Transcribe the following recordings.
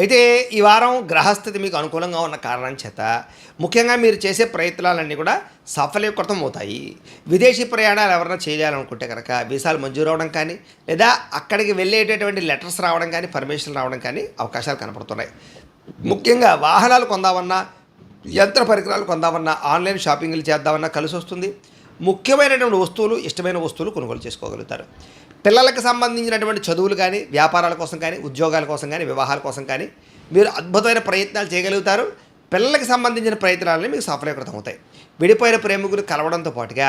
అయితే ఈ వారం గ్రహస్థితి మీకు అనుకూలంగా ఉన్న కారణం చేత ముఖ్యంగా మీరు చేసే ప్రయత్నాలన్నీ కూడా సఫలీకృతం అవుతాయి విదేశీ ప్రయాణాలు ఎవరైనా చేయాలనుకుంటే కనుక వీసాలు మంజూరు అవడం కానీ లేదా అక్కడికి వెళ్ళేటటువంటి లెటర్స్ రావడం కానీ పర్మిషన్ రావడం కానీ అవకాశాలు కనపడుతున్నాయి. ముఖ్యంగా వాహనాలు కొందామన్నా యంత్ర పరికరాలు కొందామన్నా ఆన్లైన్ షాపింగ్లు చేద్దామన్నా కలిసి వస్తుంది ముఖ్యమైనటువంటి వస్తువులు ఇష్టమైన వస్తువులు కొనుగోలు చేసుకోగలుగుతారు. పిల్లలకు సంబంధించినటువంటి చదువులు కానీ వ్యాపారాల కోసం కానీ ఉద్యోగాల కోసం కానీ వివాహాల కోసం కానీ మీరు అద్భుతమైన ప్రయత్నాలు చేయగలుగుతారు. పిల్లలకు సంబంధించిన ప్రయత్నాలని మీకు సఫలీకృతం అవుతాయి. విడిపోయిన ప్రేమికులు కలవడంతో పాటుగా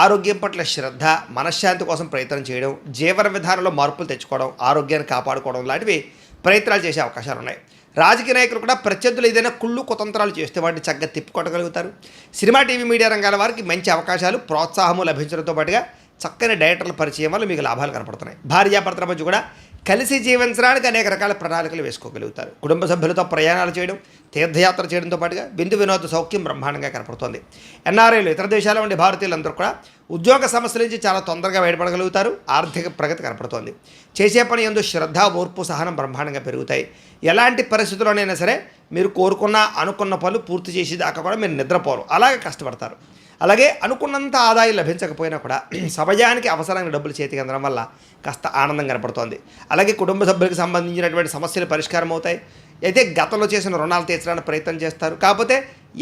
ఆరోగ్యం పట్ల శ్రద్ధ మనశ్శాంతి కోసం ప్రయత్నం చేయడం జీవన విధానంలో మార్పులు తెచ్చుకోవడం ఆరోగ్యాన్ని కాపాడుకోవడం లాంటివి ప్రయత్నాలు చేసే అవకాశాలు ఉన్నాయి రాజకీయ నాయకులు కూడా ప్రత్యర్థులు ఏదైనా కుళ్ళు కుతంత్రాలు చేస్తే వాటిని చక్కగా తిప్పుకొట్టగలుగుతారు. సినిమా టీవీ మీడియా రంగాల వారికి మంచి అవకాశాలు ప్రోత్సాహము లభించడంతో పాటుగా చక్కని డైరెక్టర్ల పరిచయం వల్ల మీకు లాభాలు కనపడుతున్నాయి. భార్యాభర్తల మధ్య కూడా కలిసి జీవించడానికి అనేక రకాల ప్రణాళికలు వేసుకోగలుగుతారు. కుటుంబ సభ్యులతో ప్రయాణాలు చేయడం తీర్థయాత్ర చేయడంతో పాటుగా బిందు వినోద సౌఖ్యం బ్రహ్మాండంగా కనపడుతోంది. ఎన్ఆర్ఐలు ఇతర దేశాల ఉండే భారతీయులందరూ కూడా ఉద్యోగ సమస్యల నుంచి చాలా తొందరగా బయటపడగలుగుతారు. ఆర్థిక ప్రగతి కనపడుతోంది. చేసే పని ఎందు శ్రద్ధ ఓర్పు సహనం బ్రహ్మాండంగా పెరుగుతాయి. ఎలాంటి పరిస్థితుల్లోనైనా సరే మీరు కోరుకున్న అనుకున్న పనులు పూర్తి చేసేదాకా కూడా మీరు నిద్రపోరు. అలాగే కష్టపడతారు. అలాగే అనుకున్నంత ఆదాయం లభించకపోయినా కూడా సమయానికి అవసరానికి డబ్బులు చేతికి అందడం వల్ల కాస్త ఆనందం కనపడుతోంది. అలాగే కుటుంబ సభ్యులకు సంబంధించినటువంటి సమస్యలు పరిష్కారం అవుతాయి. అయితే గతంలో చేసిన రుణాలు తీర్చడానికి ప్రయత్నం చేస్తారు. కాకపోతే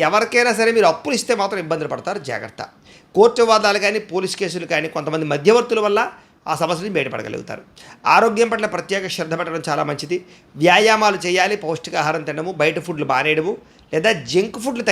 ఎవరికైనా సరే మీరు అప్పులు ఇస్తే మాత్రం ఇబ్బందులు పడతారు. జాగ్రత్త. కోర్టు వాదాలు కానీ పోలీస్ కేసులు కానీ కొంతమంది మధ్యవర్తుల వల్ల ఆ సమస్యని బయటపడగలుగుతారు. ఆరోగ్యం పట్ల ప్రత్యేక శ్రద్ధ పెట్టడం చాలా మంచిది. వ్యాయామాలు చేయాలి పౌష్టికాహారం తినడము బయట ఫుడ్లు మానేయడము లేదా జంక్ ఫుడ్లు